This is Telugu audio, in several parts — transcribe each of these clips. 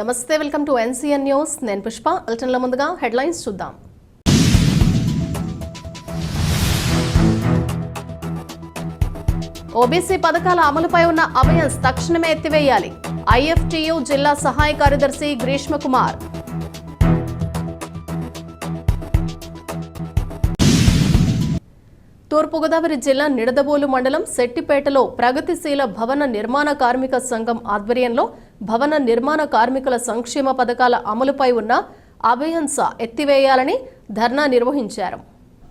నమస్తే వెల్కమ్ టు ఎన్సీఎన్ న్యూస్. నేను పుష్ప. అల్టన్ల ముందుగా హెడ్లైన్స్ చూద్దాం. ఓబీసీ పథకాల అమలుపై ఉన్న అభయన్స్ తక్షణమే ఎత్తివేయాలి. ఐఎఫ్టియు జిల్లా సహాయ కార్యదర్శి గ్రీష్మ కుమార్. తూర్పుగోదావరి జిల్లా నిడదబోలు మండలం శెట్టిపేటలో ప్రగతిశీల భవన నిర్మాణ కార్మిక సంఘం ఆధ్వర్యంలో భవన నిర్మాణ కార్మికుల సంక్షేమ పథకాల అమలుపై ఉన్న అభయంస ఎత్తివేయాలని ధర్నా నిర్వహించారు.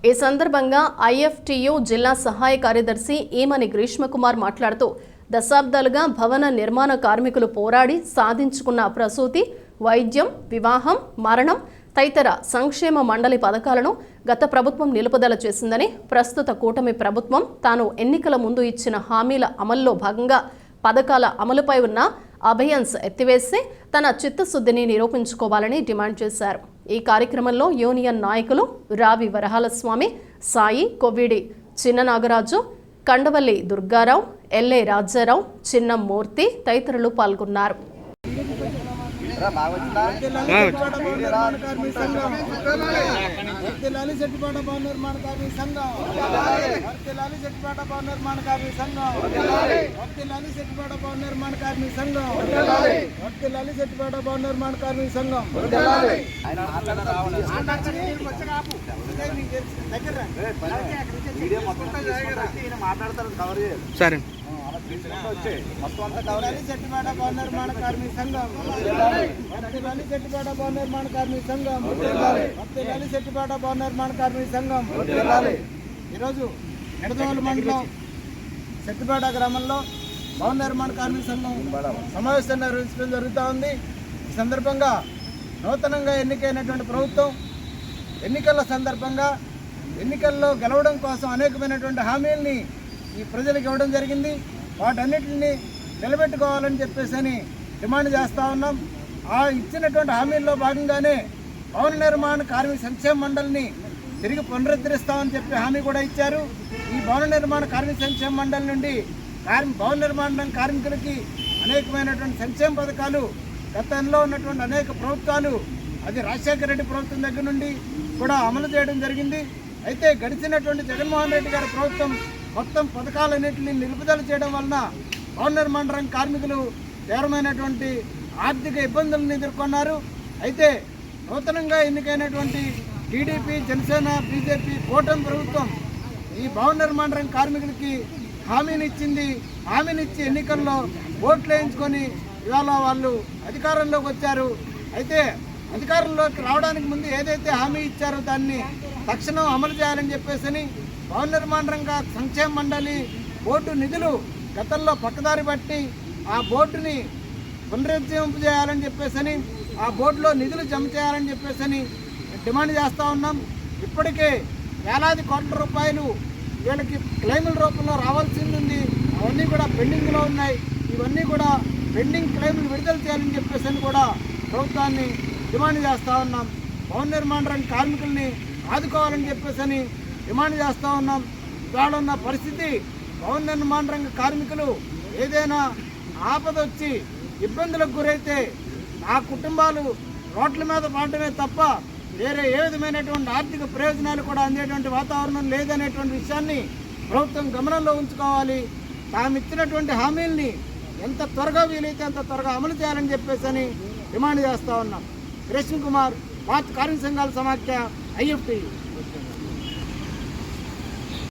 ఈ సందర్భంగా ఐఎఫ్టియు జిల్లా సహాయ కార్యదర్శి ఈమని గ్రీష్మకుమార్ మాట్లాడుతూ దశాబ్దాలుగా భవన నిర్మాణ కార్మికులు పోరాడి సాధించుకున్న ప్రసూతి వైద్యం వివాహం మరణం తదితర సంక్షేమ మండలి పథకాలను గత ప్రభుత్వం నిలుపుదల చేసిందని ప్రస్తుత కూటమి ప్రభుత్వం తాను ఎన్నికల ముందు ఇచ్చిన హామీల అమల్లో భాగంగా పథకాల అమలుపై ఉన్న అభయన్స్ ఎత్తివేసి తన చిత్తశుద్ధిని నిరూపించుకోవాలని డిమాండ్ చేశారు. ఈ కార్యక్రమంలో యూనియన్ నాయకులు రావి వరహాల స్వామి సాయి కొవ్విడి చిన్న నాగరాజు కండవల్లి దుర్గారావు ఎల్ఏ రాజారావు చిన్న మూర్తి తదితరులు పాల్గొన్నారు. వర్తిల్లాలి చెట్టుపాట భవన నిర్మాణ కార్మిక సంఘం. వర్తిల్లాలి చెట్టుపాట భవన నిర్మాణ కార్మిక సంఘం. వర్తిల్లాలి చెట్టుపాట భవన నిర్మాణ కార్మిక సంఘం వర్తిల్లాలి చెట్టుపాట భవన నిర్మాణ కార్మిక సంఘం సరే. చెట్టుపాట భవన నిర్మాణ కార్మిక సంఘం. వర్తిల్లాలి చెట్టుపాట భవన నిర్మాణ కార్మిక సంఘం. చెట్టుపాట భవన నిర్మాణ కార్మిక సంఘం. ఈరోజు ఎడదోలు మండలం శెట్టిపేట గ్రామంలో భవన నిర్మాణ కార్మిక సంఘం. సమావేశం నిర్వహించడం జరుగుతూ ఉంది. ఈ సందర్భంగా నూతనంగా ఎన్నికైనటువంటి ప్రభుత్వం ఎన్నికల సందర్భంగా ఎన్నికల్లో గెలవడం కోసం అనేకమైనటువంటి హామీల్ని ఈ ప్రజలకు ఇవ్వడం జరిగింది. వాటన్నిటిని నిలబెట్టుకోవాలని చెప్పేసి అని డిమాండ్ చేస్తూ ఉన్నాం. ఆ ఇచ్చినటువంటి హామీల్లో భాగంగానే భవన నిర్మాణ కార్మిక సంక్షేమ మండలిని తిరిగి పునరుద్ధరిస్తామని చెప్పి హామీ కూడా ఇచ్చారు. ఈ భవన నిర్మాణ కార్మిక సంక్షేమ మండలి నుండి కార్మి భవన నిర్మాణ కార్మికులకి అనేకమైనటువంటి సంక్షేమ పథకాలు గతంలో ఉన్నటువంటి అనేక ప్రభుత్వాలు అది రాజశేఖర రెడ్డి ప్రభుత్వం దగ్గర నుండి కూడా అమలు చేయడం జరిగింది. అయితే గడిచినటువంటి జగన్మోహన్ రెడ్డి గారి ప్రభుత్వం మొత్తం పథకాలన్నింటినీ నిలుపుదల చేయడం వలన భవన నిర్మాణ కార్మికులు తీవ్రమైనటువంటి ఆర్థిక ఇబ్బందులను ఎదుర్కొన్నారు. అయితే నూతనంగా ఎన్నికైనటువంటి టీడీపీ జనసేన బీజేపీ కూటమి ప్రభుత్వం ఈ భవన నిర్మాణ రంగ కార్మికులకి హామీని ఇచ్చింది హామీనిచ్చి ఎన్నికల్లో ఓట్లు వేయించుకొని ఇవాళ వాళ్ళు అధికారంలోకి వచ్చారు. అయితే అధికారంలోకి రావడానికి ముందు ఏదైతే హామీ ఇచ్చారో దాన్ని తక్షణం అమలు చేయాలని చెప్పేసి భవన నిర్మాణ రంగ సంక్షేమ మండలి బోర్డు నిధులు గతంలో పక్కదారి పట్టి ఆ బోర్డుని పునరుజ్జీవింపు చెప్పేసని చెప్పేసి ఆ బోర్డులో నిధులు జమ చేయాలని చెప్పేసి డిమాండ్ చేస్తూ ఉన్నాం. ఇప్పటికే వేలాది కోట్ల రూపాయలు వీళ్ళకి క్లెయిముల రూపంలో రావాల్సింది ఉంది. అవన్నీ కూడా పెండింగ్లో ఉన్నాయి. ఇవన్నీ కూడా పెండింగ్ క్లెయిములు విడుదల చేయాలని చెప్పేసి కూడా ప్రభుత్వాన్ని డిమాండ్ చేస్తూ ఉన్నాం. భవన నిర్మాణ రంగ కార్మికుల్ని ఆదుకోవాలని చెప్పేసి డిమాండ్ చేస్తూ ఉన్నాం. ఇవాళన్న పరిస్థితి భవన నిర్మాణ రంగ కార్మికులు ఏదైనా ఆపద వచ్చి ఇబ్బందులకు గురైతే ఆ కుటుంబాలు రోడ్ల మీద పడటమే తప్ప వేరే ఏ విధమైనటువంటి ఆర్థిక ప్రయోజనాలు కూడా అందేటువంటి వాతావరణం లేదనేటువంటి విషయాన్ని ప్రభుత్వం గమనంలో ఉంచుకోవాలి. తాము ఇచ్చినటువంటి హామీల్ని ఎంత త్వరగా వీలైతే అంత త్వరగా అమలు చేయాలని చెప్పేసి అని డిమాండ్ చేస్తూ ఉన్నాం. కృష్ణ కుమార్ భారత కార్మిక సంఘాల సమాఖ్య ఐఎఫ్టీ